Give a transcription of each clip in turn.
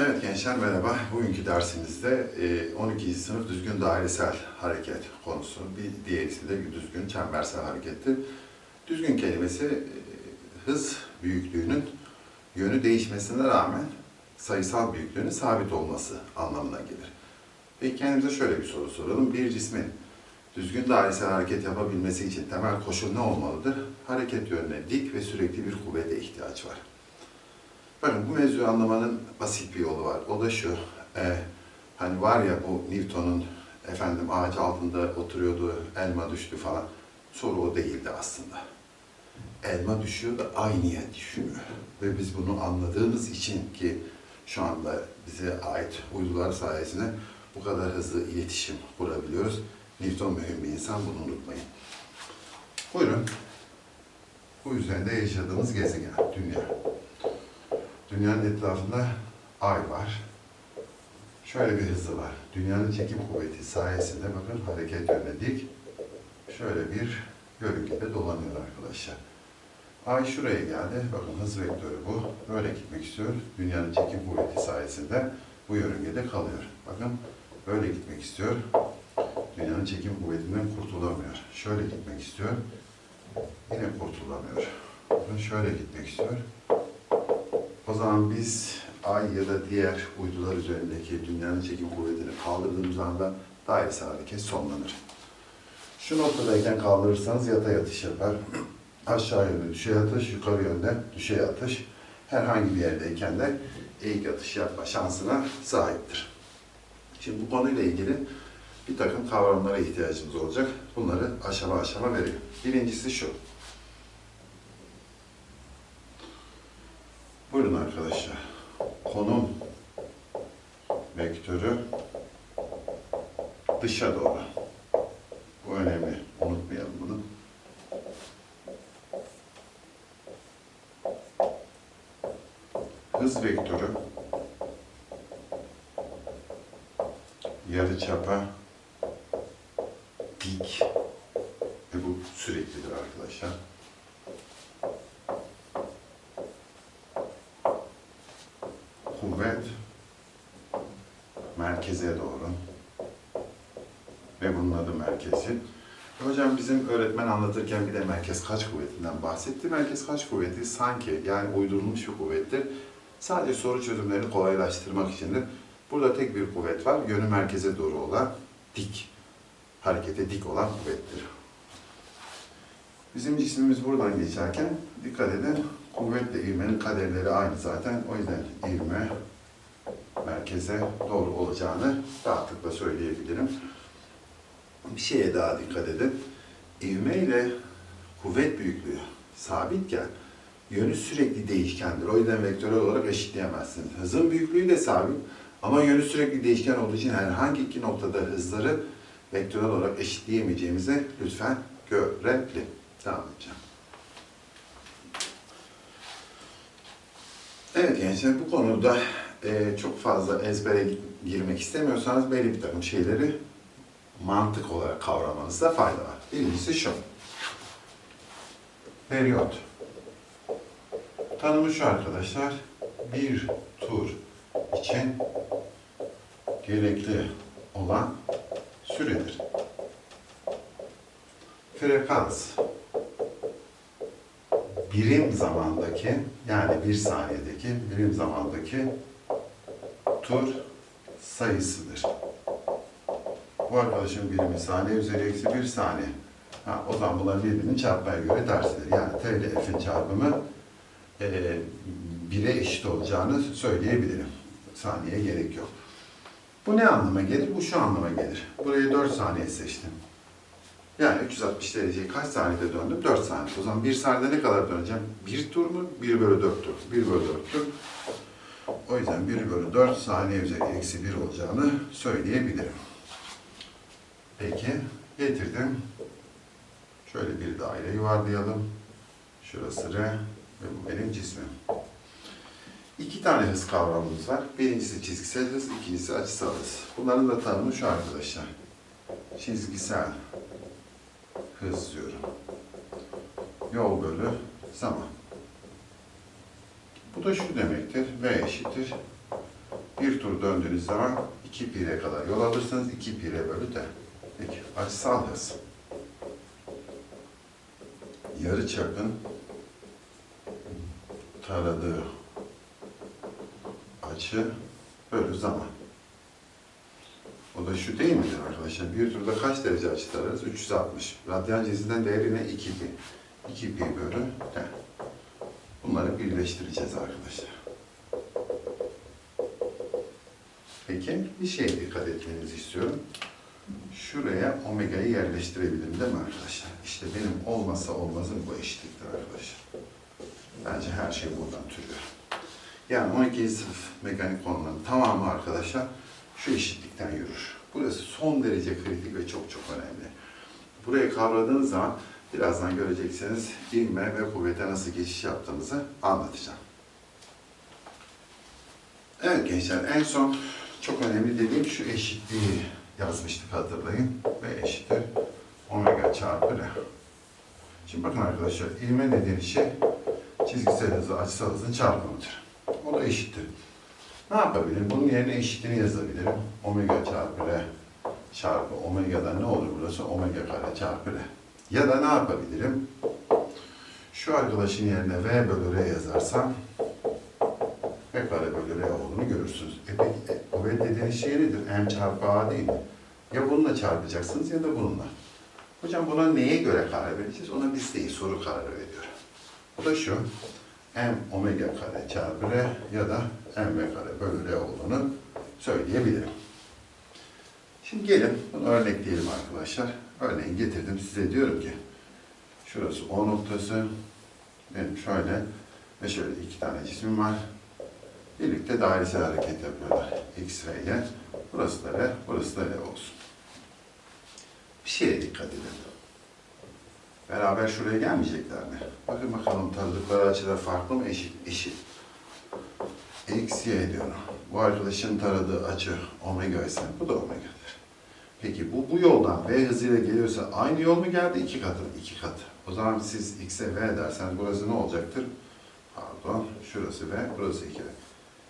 Evet gençler merhaba. Bugünkü dersimizde e, 12. sınıf düzgün dairesel hareket konusu. Bir diğer ismi de düzgün çembersel harekettir. Düzgün kelimesi e, hız büyüklüğünün yönü değişmesine rağmen sayısal büyüklüğünün sabit olması anlamına gelir. Peki kendimize şöyle bir soru soralım. Bir cismin düzgün dairesel hareket yapabilmesi için temel koşul ne olmalıdır? Hareket yönüne dik ve sürekli bir kuvvete ihtiyaç var. Bakın bu mevzuyu anlamanın basit bir yolu var. O da şu, e, hani var ya bu Newton'un efendim ağaç altında oturuyordu, elma düştü falan. Soru o değildi aslında. Elma düşüyor da aynı yer düşüyor. Ve biz bunu anladığımız için ki şu anda bize ait uydular sayesinde bu kadar hızlı iletişim kurabiliyoruz. Newton mühim bir insan, bunu unutmayın. Buyurun. Bu üzerinde yaşadığımız gezegen, dünya. Dünyanın etrafında ay var. Şöyle bir hızı var. Dünyanın çekim kuvveti sayesinde bakın hareket yönüne dik. Şöyle bir yörüngede dolanıyor arkadaşlar. Ay şuraya geldi. Bakın hız vektörü bu. Böyle gitmek istiyor. Dünyanın çekim kuvveti sayesinde bu yörüngede kalıyor. Bakın böyle gitmek istiyor. Dünyanın çekim kuvvetinden kurtulamıyor. Şöyle gitmek istiyor. Yine kurtulamıyor. Bakın şöyle gitmek istiyor. O zaman biz Ay ya da diğer uydular üzerindeki dünyanın çekim kuvvetini kaldırdığımız anda dairesel hareket sonlanır. Şu noktadayken kaldırırsanız yatay atış yapar. Aşağı yönde düşey atış, yukarı yönde düşey atış. Herhangi bir yerdeyken de eğik atış yapma şansına sahiptir. Şimdi bu konuyla ilgili bir takım kavramlara ihtiyacımız olacak. Bunları aşama aşama verelim. Birincisi şu. Buyurun arkadaşlar. Konum vektörü dışa doğru. Bu önemli. Unutmayalım bunu. Hız vektörü yarıçapa dik ve bu süreklidir arkadaşlar. Kuvvet merkeze doğru ve bunun adı merkezi. Hocam bizim öğretmen anlatırken bir de merkez kaç kuvvetinden bahsetti. Merkez kaç kuvveti sanki yani uydurulmuş bir kuvvettir. Sadece soru çözümlerini kolaylaştırmak içindir. Burada tek bir kuvvet var. Yönü merkeze doğru olan dik. Harekete dik olan kuvvettir. Bizim cismimiz buradan geçerken dikkat edin kuvvetle ivmenin kaderleri aynı zaten. O yüzden ivme merkeze doğru olacağını rahatlıkla söyleyebilirim. Bir şeye daha dikkat edin. İvme ile kuvvet büyüklüğü sabitken yönü sürekli değişkendir. O yüzden vektörel olarak eşitleyemezsiniz. Hızın büyüklüğü de sabit ama yönü sürekli değişken olduğu için herhangi iki noktada hızları vektörel olarak eşitleyemeyeceğimizi lütfen görelim. Devam edeceğim. Evet gençler bu konuda e, çok fazla ezbere girmek istemiyorsanız belli bir takım şeyleri mantık olarak kavramanızda fayda var. Birincisi şu. Periyot. Tanımı şu arkadaşlar. Bir tur için gerekli olan süredir. Frekans birim zamandaki yani bir saniyedeki birim zamandaki tur sayısıdır. Bu arkadaşın birimi saniye üzeri eksi bir saniye. Ha, o zaman bunların birbirinin çarpmaya göre tersidir. Yani T ile F'in çarpımı e, eşit olacağını söyleyebilirim. Saniye gerek yok. Bu ne anlama gelir? Bu şu anlama gelir. Burayı 4 saniye seçtim. Yani 360 dereceyi kaç saniyede döndüm? 4 saniye. O zaman 1 saniyede ne kadar döneceğim? 1 tur mu? 1 bölü 4 tur. 1 bölü 4 tur. O yüzden 1 bölü 4 saniye üzeri eksi 1 olacağını söyleyebilirim. Peki, getirdim. Şöyle bir daire yuvarlayalım. Şurası R ve bu benim cismim. İki tane hız kavramımız var. Birincisi çizgisel hız, ikincisi açısal hız. Bunların da tanımı şu arkadaşlar. Çizgisel hız diyorum. Yol bölü zaman. Bu da şu demektir. V eşittir Bir tur döndüğünüz zaman 2 pire kadar yol alırsınız. 2 pire bölü de. Peki açısal hız. Yarı çapın taradığı açı bölü zaman. O da şu değil midir arkadaşlar? Bir turda kaç derece açı tararız? 360. Radyan cinsinden değeri ne? 2 pi. 2 pi bölü t. Bunları birleştireceğiz arkadaşlar. Peki bir şeye dikkat etmenizi istiyorum. Şuraya omega'yı yerleştirebilirim değil mi arkadaşlar? İşte benim olmasa olmazım bu eşitliktir arkadaşlar. Bence her şey buradan türüyor. Yani 12. sınıf mekanik konuların tamamı arkadaşlar şu eşitlikten yürür. Burası son derece kritik ve çok çok önemli. Burayı kavradığınız zaman birazdan göreceksiniz ivme ve kuvvete nasıl geçiş yaptığımızı anlatacağım. Evet gençler en son çok önemli dediğim şu eşitliği yazmıştık hatırlayın. Ve eşittir omega çarpı r. Şimdi bakın arkadaşlar ivme dediğimiz şey çizgisel hızı açısal hızın çarpımıdır. O da eşittir. Ne yapabilirim? Bunun yerine eşitliğini yazabilirim. Omega çarpı r çarpı omega'dan ne olur burası? Omega kare çarpı r. Ya da ne yapabilirim? Şu arkadaşın yerine v bölü r yazarsam v kare bölü r olduğunu görürsünüz. E peki e, kuvvet dediğiniz şey nedir? m çarpı a değil mi? Ya bununla çarpacaksınız ya da bununla. Hocam buna neye göre karar vereceğiz? Ona biz değil, soru kararı veriyor. O da şu, m omega kare çarpı r ya da m v kare bölü r olduğunu söyleyebilirim. Şimdi gelin bunu örnekleyelim arkadaşlar. Örneğin getirdim size diyorum ki şurası O noktası benim şöyle ve şöyle iki tane cismim var. Birlikte dairesel hareket yapıyorlar. X ve Y. Burası da R, burası da R olsun. Bir şeye dikkat edin. Beraber şuraya gelmeyecekler mi? Bakın bakalım taradıkları açılar farklı mı? Eşit. Eşit. X, Y diyorum. Bu arkadaşın taradığı açı omega ise bu da omega'dır. Peki bu bu yoldan V hızıyla geliyorsa aynı yol mu geldi? iki katı? İki katı. O zaman siz X'e V derseniz burası ne olacaktır? Pardon. Şurası V, burası 2V.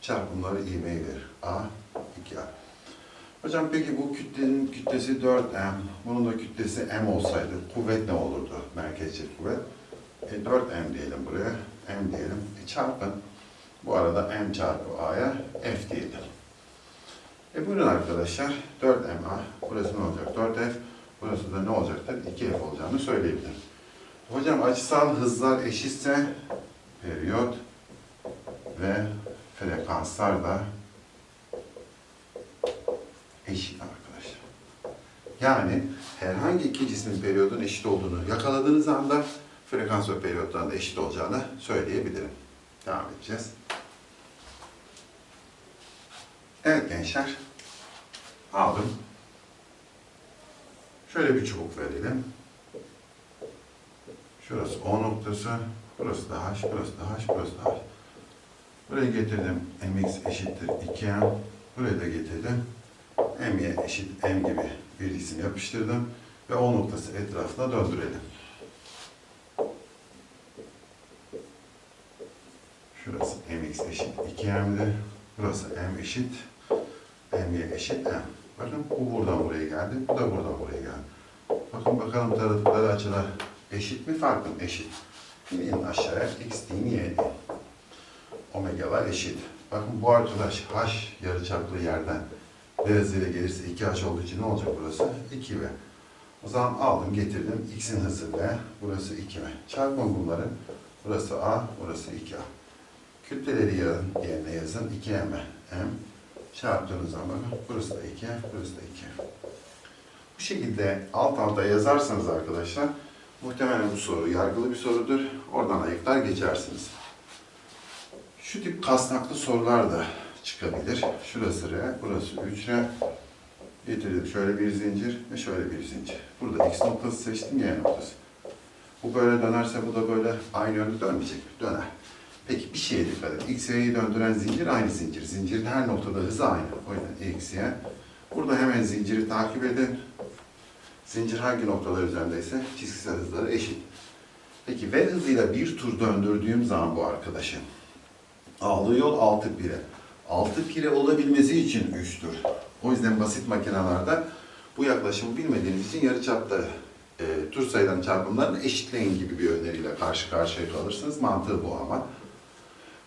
Çarpımları ivmeyi verir. A, 2A. Hocam peki bu kütlenin kütlesi 4M, bunun da kütlesi M olsaydı kuvvet ne olurdu? Merkezcil kuvvet. E 4M diyelim buraya, M diyelim. E çarpın. Bu arada M çarpı A'ya F diyelim. E buyurun arkadaşlar, 4MA, burası ne olacak? 4F, burası da ne olacaktır? 2F olacağını söyleyebilirim. Hocam açısal hızlar eşitse periyot ve frekanslar da eşit arkadaşlar. Yani herhangi iki cismin periyodun eşit olduğunu yakaladığınız anda frekans ve periyotların da eşit olacağını söyleyebilirim. Devam edeceğiz. Evet gençler. Aldım. Şöyle bir çubuk verelim. Şurası O noktası, burası da H, burası da H, burası da H. Buraya getirdim mx eşittir 2m. Buraya da getirdim. m'ye eşit m gibi bir isim yapıştırdım. Ve O noktası etrafına döndürelim. Şurası mx eşit 2m'di. Burası m eşit m'ye eşit m. Bakın bu buradan buraya geldi, bu da buradan buraya geldi. Bakın bakalım taradıkları açılar eşit mi farklı mı? Eşit. İnin aşağıya x deyin y deyin. Omegalar eşit. Bakın bu arkadaş h yarıçaplı yerden hızıyla gelirse 2h olduğu için ne olacak burası? 2v. O zaman aldım getirdim x'in hızı v, burası 2v. Çarpın bunları. Burası a, burası 2a. Kütleleri yerine yazın 2m. m çarptığınız zaman bakın burası da 2, burası da 2. Bu şekilde alt alta yazarsanız arkadaşlar muhtemelen bu soru yargılı bir sorudur. Oradan ayıklar geçersiniz. Şu tip kasnaklı sorular da çıkabilir. Şurası R, burası 3R. Getirdim şöyle bir zincir ve şöyle bir zincir. Burada X noktası seçtim, Y noktası. Bu böyle dönerse bu da böyle aynı yönde dönmeyecek? Döner. Peki bir şeye dikkat edin. X, Y'yi döndüren zincir aynı zincir. Zincirin her noktada hızı aynı. O yüzden X, Y. Burada hemen zinciri takip edin. Zincir hangi noktalar üzerindeyse çizgisel hızları eşit. Peki V hızıyla bir tur döndürdüğüm zaman bu arkadaşın aldığı yol 6 bire. 6 pire olabilmesi için 3'tür. O yüzden basit makinelerde bu yaklaşımı bilmediğiniz için yarıçapta e, tur sayılan çarpımlarını eşitleyin gibi bir öneriyle karşı karşıya kalırsınız. Mantığı bu ama.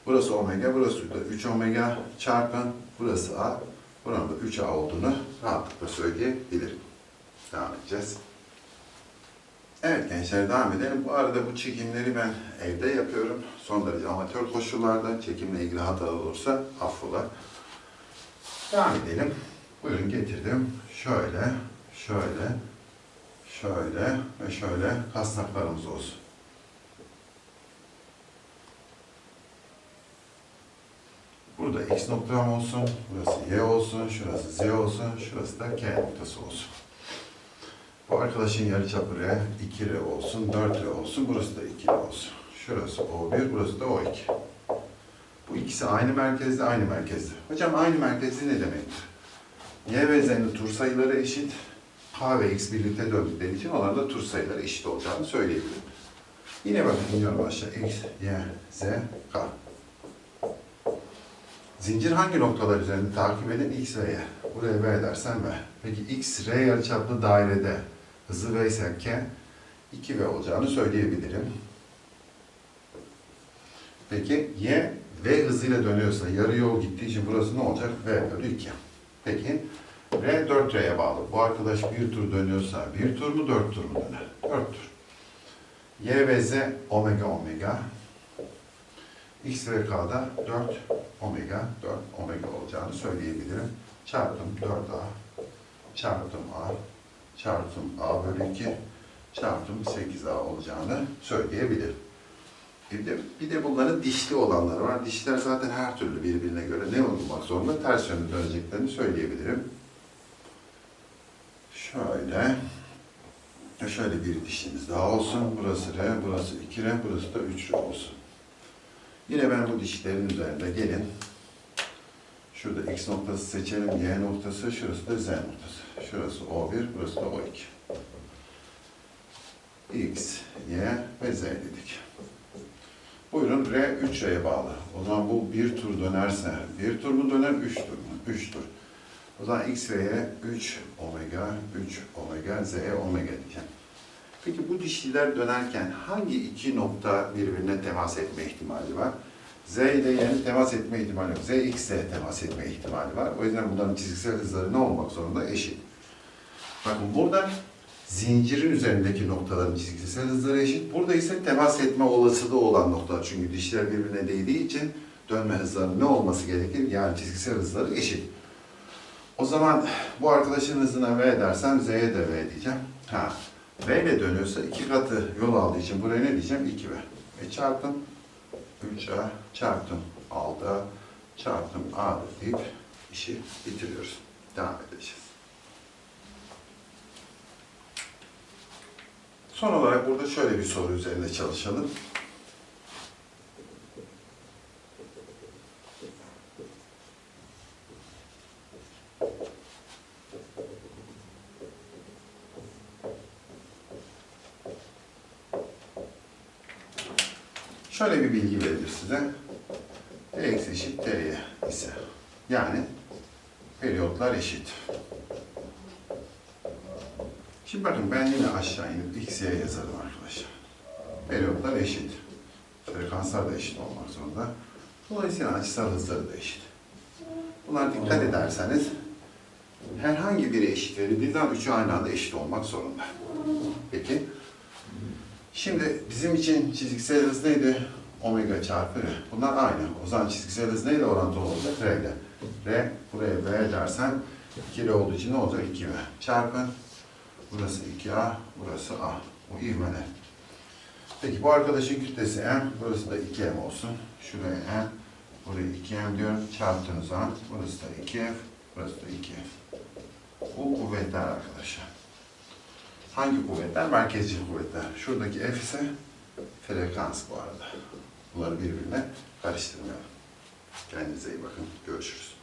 Burası omega, burası da 3 omega çarpın, burası A, buranın da 3A olduğunu rahatlıkla söyleyebilirim. Devam edeceğiz. Evet gençler devam edelim. Bu arada bu çekimleri ben evde yapıyorum. Son derece amatör koşullarda. Çekimle ilgili hata olursa affola. Devam edelim. Buyurun getirdim. Şöyle, şöyle, şöyle ve şöyle kasnaklarımız olsun. Burada x noktam olsun, burası y olsun, şurası z olsun, şurası da k noktası olsun. Bu arkadaşın yarıçapı r, 2r olsun, 4r olsun, burası da 2r olsun. Şurası O1, burası da O2. Bu ikisi aynı merkezde, aynı merkezde. Hocam aynı merkezde ne demektir? Y ve Z'nin tur sayıları eşit. K ve X birlikte döndükleri için onların da tur sayıları eşit olacağını söyleyebilirim. Yine bakın iniyorum aşağı. X, Y, Z, K. Zincir hangi noktalar üzerinde takip edin? X ve Y. Buraya V dersen V. Peki X, R yarıçaplı dairede hızı V ise K, 2V olacağını söyleyebilirim. Peki Y V hızıyla dönüyorsa yarı yol gittiği için burası ne olacak? V bölü 2. Peki R 4R'ye bağlı. Bu arkadaş bir tur dönüyorsa bir tur mu dört tur mu döner? Dört tur. Y ve Z omega omega. X ve K'da 4 omega 4 omega olacağını söyleyebilirim. Çarptım 4A çarptım A çarptım A bölü 2 çarptım 8A olacağını söyleyebilirim. Bir de, bir de bunların dişli olanları var. Dişler zaten her türlü birbirine göre ne olmak zorunda ters yönde döneceklerini söyleyebilirim. Şöyle. Şöyle bir dişimiz daha olsun. Burası R, burası 2R, burası da 3R olsun. Yine ben bu dişlerin üzerinde gelin. Şurada X noktası seçelim, Y noktası, şurası da Z noktası. Şurası O1, burası da O2. X, Y ve Z dedik. Buyurun R 3R'ye bağlı. O zaman bu bir tur dönerse, bir tur mu döner, üç tur mu? Üç tur. O zaman X ve Y 3 omega, 3 omega, Z'ye omega diyeceğim. Peki bu dişliler dönerken hangi iki nokta birbirine temas etme ihtimali var? Z ile Y'nin temas etme ihtimali yok. Z, X ile temas etme ihtimali var. O yüzden bunların çizgisel hızları ne olmak zorunda? Eşit. Bakın burada zincirin üzerindeki noktaların çizgisel hızları eşit. Burada ise temas etme olasılığı olan noktalar. Çünkü dişler birbirine değdiği için dönme hızları ne olması gerekir? Yani çizgisel hızları eşit. O zaman bu arkadaşın hızına V dersem Z'ye de V diyeceğim. Ha, V ile dönüyorsa iki katı yol aldığı için buraya ne diyeceğim? 2V. E çarptım 3A çarptım 6A çarptım A deyip işi bitiriyoruz. Devam edeceğiz. Son olarak burada şöyle bir soru üzerinde çalışalım. Şöyle bir bilgi verilir size. Tx eşit ty ise. Yani periyotlar eşit. Şimdi bakın ben yine aşağı inip x, y yazarım arkadaşlar. Periyotlar eşit. Frekanslar da eşit olmak zorunda. Dolayısıyla açısal hızları da eşit. Bunlar dikkat ederseniz herhangi biri eşit verildiği zaman üçü aynı anda eşit olmak zorunda. Peki. Şimdi bizim için çizgisel hız neydi? Omega çarpı R. Bunlar aynı. O zaman çizgisel hız neyle orantılı olacak? R ile. R, buraya V dersen 2R olduğu için ne olacak? 2V. Çarpı. Burası 2A, burası A. Bu ivmeler. Peki bu arkadaşın kütlesi M, burası da 2M olsun. Şuraya M, buraya 2M diyorum. Çarptığınız zaman burası da 2F, burası da 2F. Bu kuvvetler arkadaşlar. Hangi kuvvetler? Merkezci kuvvetler. Şuradaki F ise frekans bu arada. Bunları birbirine karıştırmayalım. Kendinize iyi bakın. Görüşürüz.